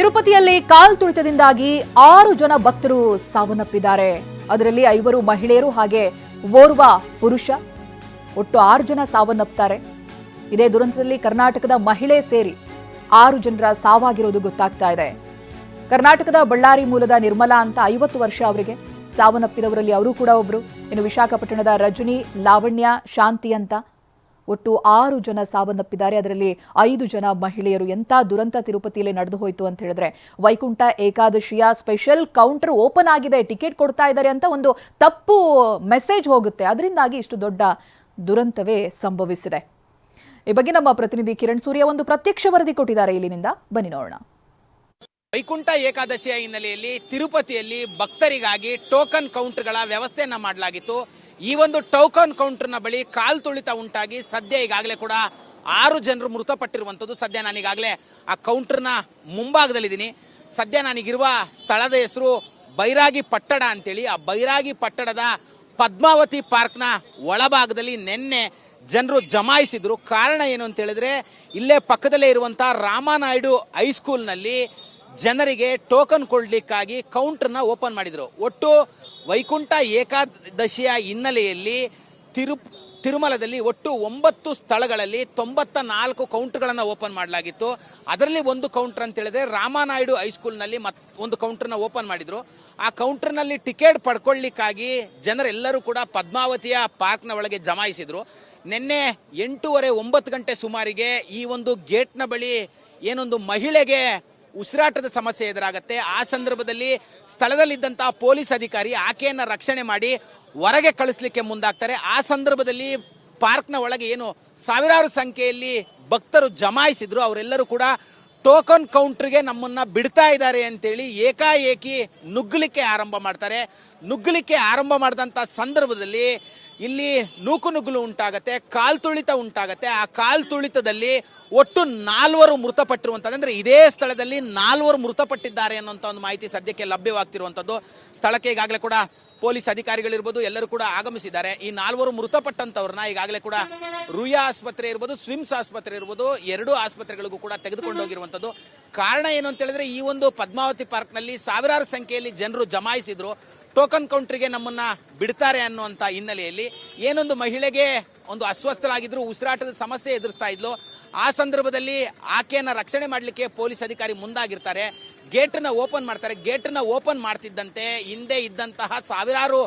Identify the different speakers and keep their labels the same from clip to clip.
Speaker 1: ತಿರುಪತಿಯಲ್ಲಿ ಕಾಲ್ ತುಳಿತದಿಂದಾಗಿ ಆರು ಜನ ಭಕ್ತರು ಸಾವನ್ನಪ್ಪಿದ್ದಾರೆ. ಅದರಲ್ಲಿ ಐವರು ಮಹಿಳೆಯರು ಹಾಗೆ ಓರ್ವ ಪುರುಷ, ಒಟ್ಟು ಆರು ಜನ ಸಾವನ್ನಪ್ತಾರೆ. ಇದೇ ದುರಂತದಲ್ಲಿ ಕರ್ನಾಟಕದ ಮಹಿಳೆ ಸೇರಿ ಆರು ಜನರ ಸಾವಾಗಿರೋದು ಗೊತ್ತಾಗ್ತಾ ಇದೆ. ಕರ್ನಾಟಕದ ಬಳ್ಳಾರಿ ಮೂಲದ ನಿರ್ಮಲಾ ಅಂತ ಐವತ್ತು ವರ್ಷ ಅವರಿಗೆ ಸಾವನ್ನಪ್ಪಿದವರಲ್ಲಿ ಅವರು ಕೂಡ ಒಬ್ರು. ಇನ್ನು ವಿಶಾಖಪಟ್ಟಣದ ರಜನಿ, ಲಾವಣ್ಯ, ಶಾಂತಿ ಅಂತ ಒಟ್ಟು ಆರು ಜನ ಸಾವನ್ನಪ್ಪಿದ್ದಾರೆ. ಅದರಲ್ಲಿ ಐದು ಜನ ಮಹಿಳೆಯರು. ಎಂಥ ದುರಂತ ತಿರುಪತಿಯಲ್ಲಿ ನಡೆದು ಹೋಯಿತು ಅಂತ ಹೇಳಿದ್ರೆ ವೈಕುಂಠ ಏಕಾದಶಿಯ ಸ್ಪೆಷಲ್ ಕೌಂಟರ್ ಓಪನ್ ಆಗಿದೆ. ಟಿಕೆಟ್ ಕೊಡ್ತಾ ಇದ್ದಾರೆ ಅಂತ ಒಂದು ತಪ್ಪು ಮೆಸೇಜ್ ಹೋಗುತ್ತೆ. ಅದರಿಂದಾಗಿ ಇಷ್ಟು ದೊಡ್ಡ ದುರಂತವೇ ಸಂಭವಿಸಿದೆ. ಈ ಬಗ್ಗೆ ನಮ್ಮ ಪ್ರತಿನಿಧಿ ಕಿರಣ್ ಸೂರ್ಯ ಒಂದು ಪ್ರತ್ಯಕ್ಷ ವರದಿ ಕೊಟ್ಟಿದ್ದಾರೆ. ಇಲ್ಲಿನಿಂದ ಬನ್ನಿ ನೋಡೋಣ.
Speaker 2: ವೈಕುಂಠ ಏಕಾದಶಿಯ ಹಿನ್ನೆಲೆಯಲ್ಲಿ ತಿರುಪತಿಯಲ್ಲಿ ಭಕ್ತರಿಗಾಗಿ ಟೋಕನ್ ಕೌಂಟರ್ಗಳ ವ್ಯವಸ್ಥೆಯನ್ನು ಮಾಡಲಾಗಿತ್ತು. ಈ ಒಂದು ಟೋಕನ್ ಕೌಂಟರ್ನ ಬಳಿ ಕಾಲು ತುಳಿತ ಉಂಟಾಗಿ ಸದ್ಯ ಈಗಾಗಲೇ ಕೂಡ ಆರು ಜನರು ಮೃತಪಟ್ಟಿರುವಂಥದ್ದು. ಸದ್ಯ ನಾನೀಗಾಗಲೇ ಆ ಕೌಂಟರ್ನ ಮುಂಭಾಗದಲ್ಲಿದ್ದೀನಿ. ಸದ್ಯ ನನಗಿರುವ ಸ್ಥಳದ ಹೆಸರು ಬೈರಾಗಿ ಪಟ್ಟಣ ಅಂತೇಳಿ ಆ ಬೈರಾಗಿ ಪಟ್ಟಣದ ಪದ್ಮಾವತಿ ಪಾರ್ಕ್ನ ಒಳಭಾಗದಲ್ಲಿ ನಿನ್ನೆ ಜನರು ಜಮಾಯಿಸಿದ್ರು. ಕಾರಣ ಏನು ಅಂತ ಹೇಳಿದ್ರೆ ಇಲ್ಲೇ ಪಕ್ಕದಲ್ಲೇ ಇರುವಂತಹ ರಾಮನಾಯ್ಡು ಹೈಸ್ಕೂಲ್ನಲ್ಲಿ ಜನರಿಗೆ ಟೋಕನ್ ಕೊಡಲಿಕ್ಕಾಗಿ ಕೌಂಟರ್ನ ಓಪನ್ ಮಾಡಿದರು. ಒಟ್ಟು ವೈಕುಂಠ ಏಕಾದಶಿಯ ಹಿನ್ನೆಲೆಯಲ್ಲಿ ತಿರು, ತಿರುಮಲದಲ್ಲಿ ಒಟ್ಟು ಒಂಬತ್ತು ಸ್ಥಳಗಳಲ್ಲಿ ತೊಂಬತ್ತ ನಾಲ್ಕು ಕೌಂಟರ್ಗಳನ್ನು ಓಪನ್ ಮಾಡಲಾಗಿತ್ತು. ಅದರಲ್ಲಿ ಒಂದು ಕೌಂಟರ್ ಅಂತ ಹೇಳಿದ್ರೆ ರಾಮನಾಯ್ಡು ಹೈಸ್ಕೂಲ್ನಲ್ಲಿ ಮತ್, ಒಂದು ಕೌಂಟರ್ನ ಓಪನ್ ಮಾಡಿದರು. ಆ ಕೌಂಟರ್ನಲ್ಲಿ ಟಿಕೆಟ್ ಪಡ್ಕೊಳ್ಳಿಕ್ಕಾಗಿ ಜನರೆಲ್ಲರೂ ಕೂಡ ಪದ್ಮಾವತಿಯ ಪಾರ್ಕ್ನ ಒಳಗೆ ಜಮಾಯಿಸಿದರು. ನಿನ್ನೆ ಎಂಟೂವರೆ ಒಂಬತ್ತು ಗಂಟೆ ಸುಮಾರಿಗೆ ಈ ಒಂದು ಗೇಟ್ನ ಬಳಿ ಏನೊಂದು ಮಹಿಳೆಗೆ ಉಸಿರಾಟದ ಸಮಸ್ಯೆ ಎದುರಾಗುತ್ತೆ. ಆ ಸಂದರ್ಭದಲ್ಲಿ ಸ್ಥಳದಲ್ಲಿದ್ದಂತಹ ಪೊಲೀಸ್ ಅಧಿಕಾರಿ ಆಕೆಯನ್ನು ರಕ್ಷಣೆ ಮಾಡಿ ಹೊರಗೆ ಕಳಿಸ್ಲಿಕ್ಕೆ ಮುಂದಾಗ್ತಾರೆ. ಆ ಸಂದರ್ಭದಲ್ಲಿ ಪಾರ್ಕ್ನ ಒಳಗೆ ಏನು ಸಾವಿರಾರು ಸಂಖ್ಯೆಯಲ್ಲಿ ಭಕ್ತರು ಜಮಾಯಿಸಿದ್ರು. ಅವರೆಲ್ಲರೂ ಕೂಡ ಟೋಕನ್ ಕೌಂಟ್ರಿಗೆ ನಮ್ಮನ್ನ ಬಿಡ್ತಾ ಇದ್ದಾರೆ ಅಂತೇಳಿ ಏಕಾಏಕಿ ನುಗ್ಗಲಿಕ್ಕೆ ಆರಂಭ ಮಾಡ್ತಾರೆ. ನುಗ್ಗಲಿಕ್ಕೆ ಆರಂಭ ಮಾಡಿದಂಥ ಸಂದರ್ಭದಲ್ಲಿ ಇಲ್ಲಿ ನೂಕು ನುಗ್ಗಲು ಉಂಟಾಗತ್ತೆ, ಕಾಲ್ ತುಳಿತ ಉಂಟಾಗತ್ತೆ. ಆ ಕಾಲ್ ತುಳಿತದಲ್ಲಿ ಒಟ್ಟು ನಾಲ್ವರು ಮೃತಪಟ್ಟಿರುವಂಥದ್ದು. ಅಂದರೆ ಇದೇ ಸ್ಥಳದಲ್ಲಿ ನಾಲ್ವರು ಮೃತಪಟ್ಟಿದ್ದಾರೆ ಅನ್ನೋಂಥ ಒಂದು ಮಾಹಿತಿ ಸದ್ಯಕ್ಕೆ ಲಭ್ಯವಾಗ್ತಿರುವಂಥದ್ದು. ಸ್ಥಳಕ್ಕೆ ಈಗಾಗಲೇ ಕೂಡ ಪೊಲೀಸ್ ಅಧಿಕಾರಿಗಳಿರ್ಬೋದು, ಎಲ್ಲರೂ ಕೂಡ ಆಗಮಿಸಿದ್ದಾರೆ. ಈ ನಾಲ್ವರು ಮೃತಪಟ್ಟಂಥವ್ರನ್ನ ಈಗಾಗಲೇ ಕೂಡ ರುಯಾ ಆಸ್ಪತ್ರೆ ಇರ್ಬೋದು, ಸ್ವಿಮ್ಸ್ ಆಸ್ಪತ್ರೆ ಇರ್ಬೋದು, ಎರಡೂ ಆಸ್ಪತ್ರೆಗಳಿಗೂ ಕೂಡ ತೆಗೆದುಕೊಂಡು ಹೋಗಿರುವಂಥದ್ದು. ಕಾರಣ ಏನು ಅಂತ ಹೇಳಿದ್ರೆ ಈ ಒಂದು ಪದ್ಮಾವತಿ ಪಾರ್ಕ್ನಲ್ಲಿ ಸಾವಿರಾರು ಸಂಖ್ಯೆಯಲ್ಲಿ ಜನರು ಜಮಾಯಿಸಿದ್ರು. ಟೋಕನ್ ಕೌಂಟ್ರಿಗೆ ನಮ್ಮನ್ನ ಬಿಡ್ತಾರೆ ಅನ್ನುವಂಥ ಹಿನ್ನೆಲೆಯಲ್ಲಿ ಏನೊಂದು ಮಹಿಳೆಗೆ ಒಂದು ಅಸ್ವಸ್ಥಳಾಗಿದ್ರು, ಉಸಿರಾಟದ ಸಮಸ್ಯೆ ಎದುರಿಸ್ತಾ ಇದ್ಲು. ಆ ಸಂದರ್ಭದಲ್ಲಿ ಆಕೆಯನ್ನ ರಕ್ಷಣೆ ಮಾಡಲಿಕ್ಕೆ ಪೊಲೀಸ್ ಅಧಿಕಾರಿ ಮುಂದಾಗಿರ್ತಾರೆ. ಗೇಟನ್ನ ಓಪನ್ ಮಾಡ್ತಾರೆ. ಗೇಟನ್ನ ಓಪನ್ ಮಾಡ್ತಿದ್ದಂತೆ ಹಿಂದೆ ಇದ್ದಂತಹ ಸಾವಿರಾರು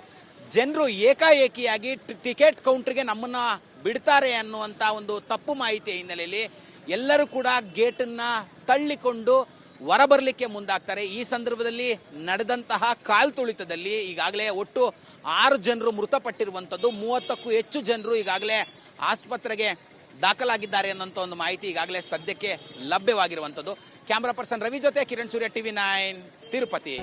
Speaker 2: ಜನರು ಏಕಾಏಕಿಯಾಗಿ ಟಿಕೆಟ್ ಕೌಂಟ್ರಿಗೆ ನಮ್ಮನ್ನ ಬಿಡ್ತಾರೆ ಅನ್ನುವಂಥ ಒಂದು ತಪ್ಪು ಮಾಹಿತಿಯ ಹಿನ್ನೆಲೆಯಲ್ಲಿ ಎಲ್ಲರೂ ಕೂಡ ಗೇಟನ್ನು ತಳ್ಳಿಕೊಂಡು ಹೊರಬರಲಿಕ್ಕೆ ಮುಂದಾಗ್ತಾರೆ. ಈ ಸಂದರ್ಭದಲ್ಲಿ ನಡೆದಂತಹ ಕಾಲ್ ತುಳಿತದಲ್ಲಿ ಈಗಾಗಲೇ ಒಟ್ಟು ಆರು ಜನರು ಮೃತಪಟ್ಟಿರುವಂಥದ್ದು ಮೂವತ್ತಕ್ಕೂ ಹೆಚ್ಚು ಜನರು ಈಗಾಗಲೇ ಆಸ್ಪತ್ರೆಗೆ ದಾಖಲಾಗಿದ್ದಾರೆ ಅನ್ನೋಂಥ ಒಂದು ಮಾಹಿತಿ ಈಗಾಗಲೇ ಸದ್ಯಕ್ಕೆ ಲಭ್ಯವಾಗಿರುವಂಥದ್ದು ಕ್ಯಾಮ್ರಾ ಪರ್ಸನ್ ರವಿ ಜೊತೆ ಕಿರಣ್ ಸೂರ್ಯ, ಟಿವಿ ನೈನ್, ತಿರುಪತಿ.